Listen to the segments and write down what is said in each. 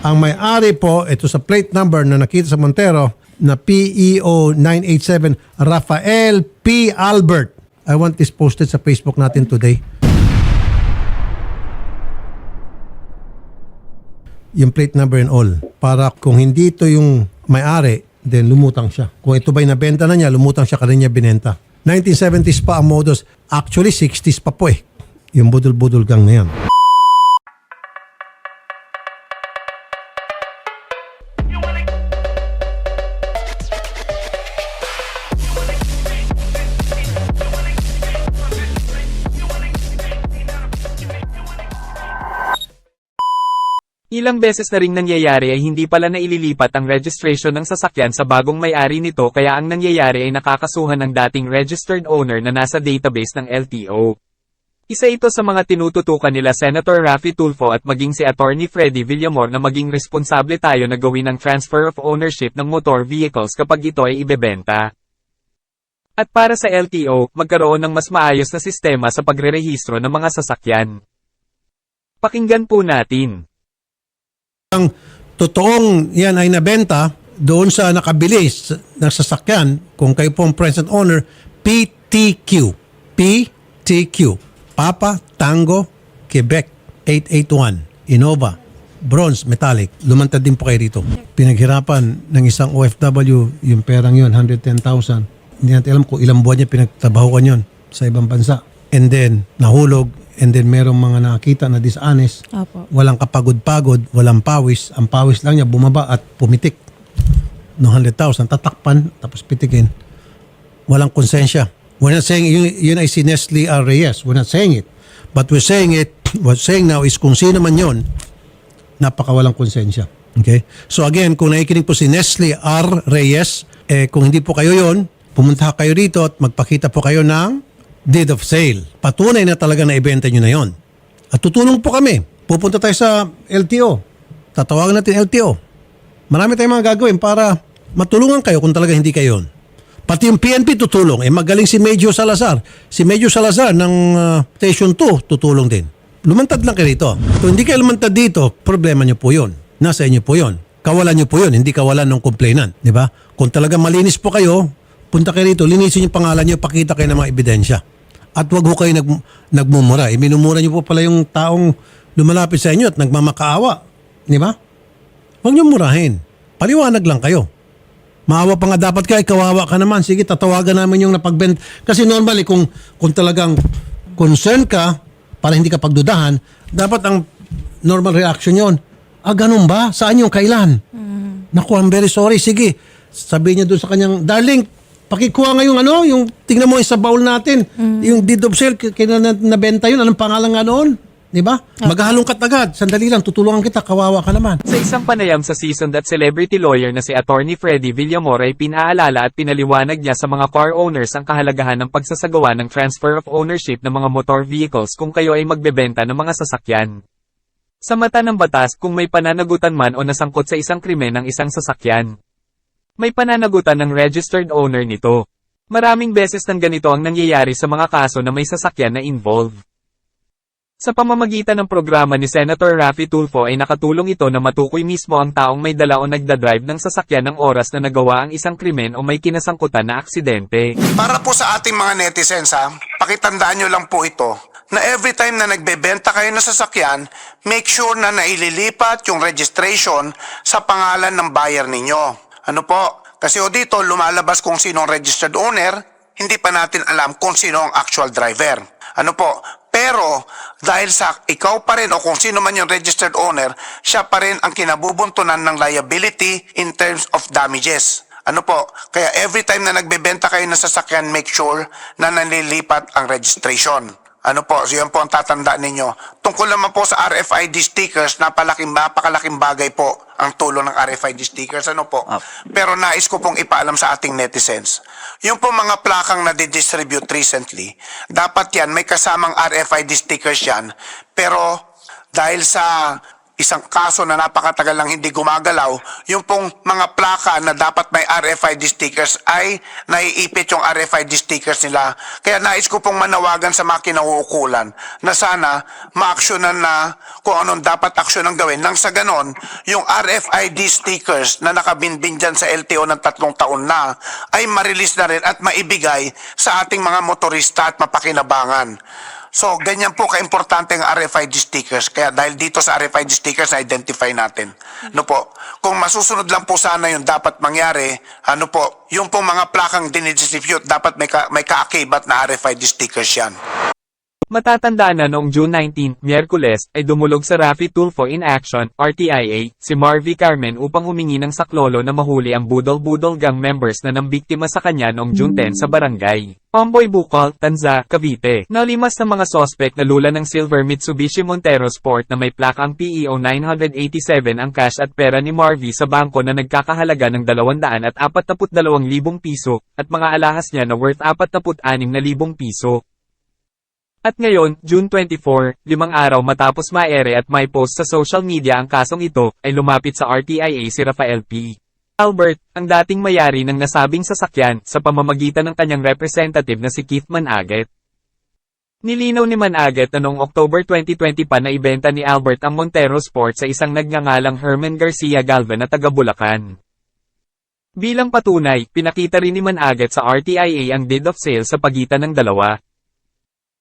Ang may-ari po, ito sa plate number na nakita sa Montero, na PEO 987, Rafael P. Albert. I want this posted sa Facebook natin today. Yung plate number and all. Para kung hindi ito yung may-ari, then lumutang siya. Kung ito ba'y nabenta na niya, lumutang siya kanina niya binenta. 1970s pa ang modus. Actually, 60s pa po eh. Yung budol-budol gang na yan. Ilang beses na ring nangyayari ay hindi pala naililipat ang registration ng sasakyan sa bagong may-ari nito kaya ang nangyayari ay nakakasuhan ng dating registered owner na nasa database ng LTO. Isa ito sa mga tinututukan nila Senator Raffy Tulfo at maging si Attorney Freddy Villamor na maging responsable tayo na gawin ang transfer of ownership ng motor vehicles kapag ito ay ibebenta. At para sa LTO, magkaroon ng mas maayos na sistema sa pagrerehistro ng mga sasakyan. Pakinggan po natin. Ang totoong yan ay nabenta doon sa nakabilis ng sasakyan, kung kayo po ang present owner, PTQ. PTQ. Papa Tango, Quebec, 881. Innova. Bronze, metallic. Lumantad din po kayo rito. Pinaghirapan ng isang OFW, yung perang yun, 110,000. Hindi natin alam kung ilang buwan niya pinagtrabahukan yun sa ibang bansa. And then, nahulog. And then, merong mga nakakita na dishonest Opo. walang kapagod-pagod, walang pawis. Ang pawis lang niya bumaba at pumitik no 100,000, tatakpan, tapos pitikin. Walang konsensya. We're not saying yun, yun ay si Nestle R. Reyes. We're not saying it. But we're saying it, what we're saying now is kung sino man yun, napakawalang konsensya. Okay? So again, kung nakikinig po si Nestle R. Reyes, eh, kung hindi po kayo yon, pumunta kayo rito at magpakita po kayo ng deed of sale. Patunay na talaga na ibenta nyo na yon. At tutulong po kami. Pupunta tayo sa LTO. Tatawagan natin LTO. Marami tayong mga gagawin para matulungan kayo kung talaga hindi kayo. Pati yung PNP tutulong. Eh magaling si Medyo Salazar. Si Medyo Salazar ng ah, Station 2 tutulong din. Lumantad lang kayo rito. Kung hindi kayo lumantad dito, problema nyo po yun. Nasa inyo po yun. Kawalan nyo po yun. Hindi kawalan ng complainant. Di ba? Kung talaga malinis po kayo, punta kayo rito, linisin yung pangalan nyo, pakita kayo ng mga ebidensya. At wag ho kayo nag, nagmumura. Iminumura nyo po pala yung taong lumalapit sa inyo at nagmamakaawa. Di ba? Huwag nyo murahin. Paliwanag lang kayo. Maawa pa nga dapat ka, eh, kawawa ka naman. Sige, tatawagan namin yung napagbent. Kasi normally, kung, kung talagang concern ka, para hindi ka pagdudahan, dapat ang normal reaction yon. Ah, ganun ba? Saan yung kailan? Naku, I'm very sorry. Sige, sabihin niya doon sa kanyang, darling, pakikuha nga yung ano, yung tingnan mo yung sa bowl natin, yung deed of sale, k- na, nabenta yun, anong pangalan nga noon? Di ba? Maghahalongkat agad. Sandali lang, tutulungan kita, kawawa ka naman. Sa isang panayam sa seasoned at celebrity lawyer na si Attorney Freddy Villamor ay pinaalala at pinaliwanag niya sa mga car owners ang kahalagahan ng pagsasagawa ng transfer of ownership ng mga motor vehicles kung kayo ay magbebenta ng mga sasakyan. Sa mata ng batas kung may pananagutan man o nasangkot sa isang krimen ng isang sasakyan. May pananagutan ng registered owner nito. Maraming beses nang ganito ang nangyayari sa mga kaso na may sasakyan na involved. Sa pamamagitan ng programa ni Senator Raffy Tulfo ay nakatulong ito na matukoy mismo ang taong may dala o nagdadrive ng sasakyan ng oras na nagawa ang isang krimen o may kinasangkutan na aksidente. Para po sa ating mga netizens ha, pakitandaan nyo lang po ito na every time na nagbebenta kayo ng sasakyan, make sure na naililipat yung registration sa pangalan ng buyer ninyo. Ano po? Kasi o dito lumalabas kung sino ang registered owner, hindi pa natin alam kung sino ang actual driver. Ano po? Pero dahil sa ikaw pa rin o kung sino man yung registered owner, siya pa rin ang kinabubuntunan ng liability in terms of damages. Ano po? Kaya every time na nagbebenta kayo ng sasakyan, make sure na nanlilipat ang registration. Ano po? So yan po ang tatandaan ninyo. Tungkol naman po sa RFID stickers, napalaking, napakalaking bagay po ang tulong ng RFID stickers. Ano po? Pero nais ko pong ipaalam sa ating netizens. Yung po mga plakang na distribute recently, dapat yan, may kasamang RFID stickers yan. Pero dahil sa isang kaso na napakatagal lang hindi gumagalaw, yung pong mga plaka na dapat may RFID stickers ay naiipit yung RFID stickers nila. Kaya nais ko pong manawagan sa mga kinauukulan na sana maaksyonan na kung anong dapat aksyon ang gawin. Nang sa ganon, yung RFID stickers na nakabinbin dyan sa LTO ng tatlong taon na ay marilis na rin at maibigay sa ating mga motorista at mapakinabangan. So, ganyan po kaimportante ang RFID stickers. Kaya dahil dito sa RFID stickers, identify natin. Ano po? Kung masusunod lang po sana yung dapat mangyari, ano po, yung pong mga plakang dinidistribute, dapat may, ka, may kaakibat na RFID stickers yan. Matatandaan na noong June 19, Miyerkules, ay dumulog sa Rapid Tulfo in Action, RTIA, si Marvy Carmen upang humingi ng saklolo na mahuli ang Budol-Budol Gang members na nambiktima sa kanya noong June 10 sa barangay. Omboy Bukol, Tanza, Cavite. Nalimas ng mga sospek na lula ng silver Mitsubishi Montero Sport na may plakang PEO 987 ang cash at pera ni Marvy sa bangko na nagkakahalaga ng 242,000 piso, at mga alahas niya na worth 46,000 piso. At ngayon, June 24, limang araw matapos maere at may post sa social media ang kasong ito, ay lumapit sa RTIA si Rafael P. Albert, ang dating mayari ng nasabing sasakyan, sa pamamagitan ng kanyang representative na si Keith Managet. Nilinaw ni Managet na noong October 2020 pa na ibenta ni Albert ang Montero Sport sa isang nagngangalang Herman Garcia Galvan na taga Bulacan. Bilang patunay, pinakita rin ni Managet sa RTIA ang deed of sale sa pagitan ng dalawa.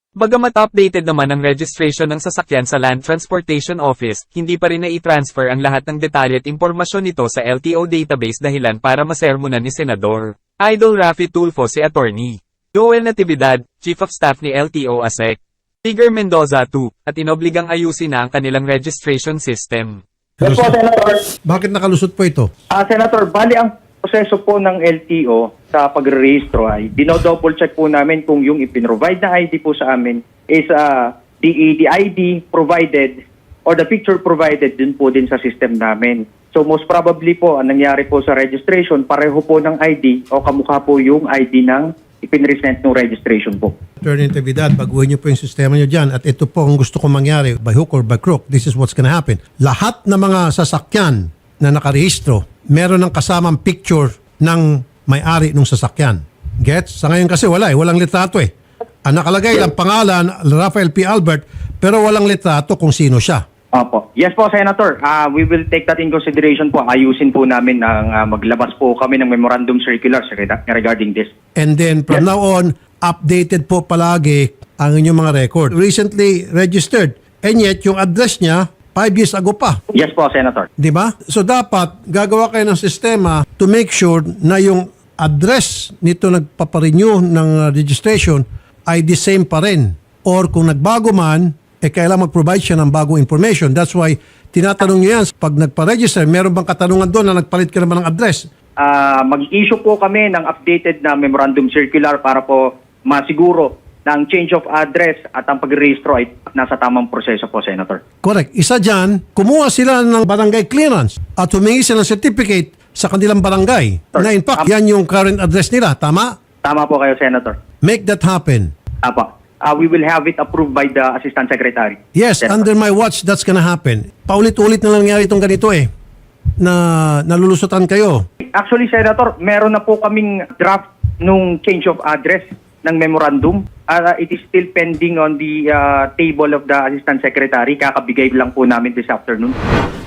Bagamat updated naman ang registration ng sasakyan sa Land Transportation Office, hindi pa rin na-transfer ang lahat ng detalye at impormasyon nito sa LTO database dahilan para masermonan ni Senador. Idol Rafi Tulfo si Attorney. Joel Natividad, Chief of Staff ni LTO ASEC. Tigger Mendoza 2, at inobligang ayusin na ang kanilang registration system. Yes po, Senator. Bakit nakalusot po ito? Ah, Senator, bali ang proseso po ng LTO sa pagre-registro ay dino-double check po namin kung yung ipinrovide na ID po sa amin is uh, the, the ID provided or the picture provided dun po din sa system namin. So most probably po, ang nangyari po sa registration, pareho po ng ID o kamukha po yung ID ng ipinresent ng registration po. Attorney Natividad, baguhin niyo po yung sistema niyo dyan at ito po ang gusto kong mangyari by hook or by crook. This is what's gonna happen. Lahat ng mga sasakyan na nakarehistro, meron ng kasamang picture ng may-ari ng sasakyan. Gets? Sa ngayon kasi wala eh. Walang litrato eh. Ang nakalagay lang pangalan, Rafael P. Albert, pero walang litrato kung sino siya. Opo. Yes po, Senator. Ah, we will take that in consideration po. Ayusin po namin ang ah, maglabas po kami ng memorandum circular rega- regarding this. And then from Yes. now on, updated po palagi ang inyong mga record. Recently registered. And yet, yung address niya, five years ago pa. Yes po, Senator. Di ba? So dapat gagawa kayo ng sistema to make sure na yung address nito nagpaparenew ng uh, registration ay the same pa rin. Or kung nagbago man, eh kailangan mag-provide siya ng bagong information. That's why tinatanong niyo yan, pag nagpa-register, meron bang katanungan doon na nagpalit ka naman ng address? Ah, mag-issue po kami ng updated na memorandum circular para po masiguro na ang change of address at ang pag-rehistro ay nasa tamang proseso po, Senator. Correct. Isa dyan, kumuha sila ng barangay clearance at humingi sila ng certificate sa kanilang barangay. Sir, Na in fact, yan yung current address nila. Tama? Tama po kayo, Senator. Make that happen. Apa. Ah, we will have it approved by the Assistant Secretary. Yes, Senator. under my watch, that's gonna happen. Paulit-ulit na nangyari itong ganito eh. Na nalulusutan kayo. Actually, Senator, meron na po kaming draft nung change of address ng memorandum. Ah, it is still pending on the ah, table of the Assistant Secretary. Kakabigay lang po namin this afternoon.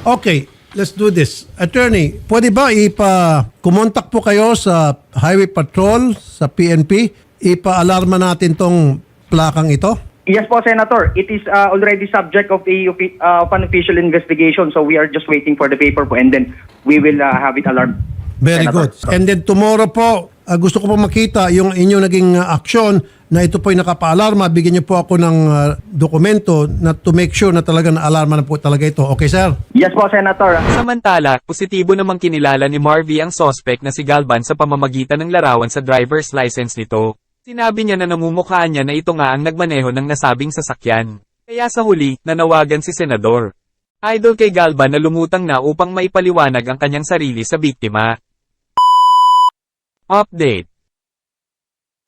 Okay, let's do this. Attorney, pwede ba ipa kumontak po kayo sa Highway Patrol, sa PNP, ipa-alarma natin tong plakang ito? Yes po, Senator. It is uh, already subject of, a, uh, of an official investigation. So we are just waiting for the paper po and then we will uh, have it alarmed. Very Senator. good. And then tomorrow po, ah, gusto ko po makita yung inyong naging ah, aksyon na ito po ay nakapaalarma. Bigyan niyo po ako ng ah, dokumento na to make sure na talaga na-alarma na po talaga ito. Okay, sir? Yes po, Senator. Samantala, positibo namang kinilala ni Marvy ang sospek na si Galvan sa pamamagitan ng larawan sa driver's license nito. Sinabi niya na namumukhaan niya na ito nga ang nagmaneho ng nasabing sasakyan. Kaya sa huli, nanawagan si Senador. Idol kay Galvan na lumutang na upang maipaliwanag ang kanyang sarili sa biktima. Update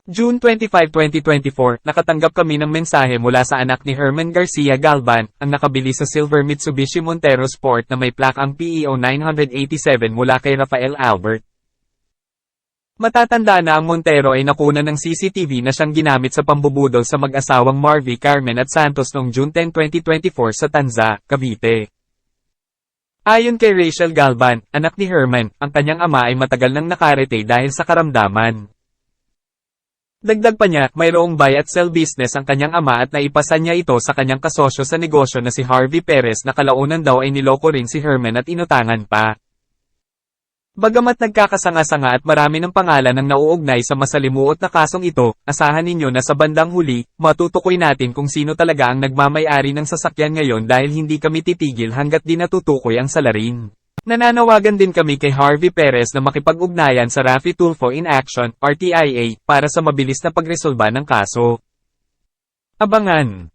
June 25, 2024, nakatanggap kami ng mensahe mula sa anak ni Herman Garcia Galban, ang nakabili sa silver Mitsubishi Montero Sport na may plakang PEO 987 mula kay Rafael Albert. Matatanda na ang Montero ay nakuna ng CCTV na siyang ginamit sa pambubudol sa mag-asawang Marvy Carmen at Santos noong June 10, 2024 sa Tanza, Cavite. Ayon kay Rachel Galban, anak ni Herman, ang kanyang ama ay matagal nang nakarete dahil sa karamdaman. Dagdag pa niya, mayroong buy at sell business ang kanyang ama at naipasa niya ito sa kanyang kasosyo sa negosyo na si Harvey Perez na kalaunan daw ay niloko rin si Herman at inutangan pa. Bagamat nagkakasanga-sanga at marami ng pangalan ang nauugnay sa masalimuot na kasong ito, asahan ninyo na sa bandang huli, matutukoy natin kung sino talaga ang nagmamayari ng sasakyan ngayon dahil hindi kami titigil hanggat di natutukoy ang salarin. Nananawagan din kami kay Harvey Perez na makipag-ugnayan sa Rafi Tulfo in Action, RTIA, para sa mabilis na pagresolba ng kaso. Abangan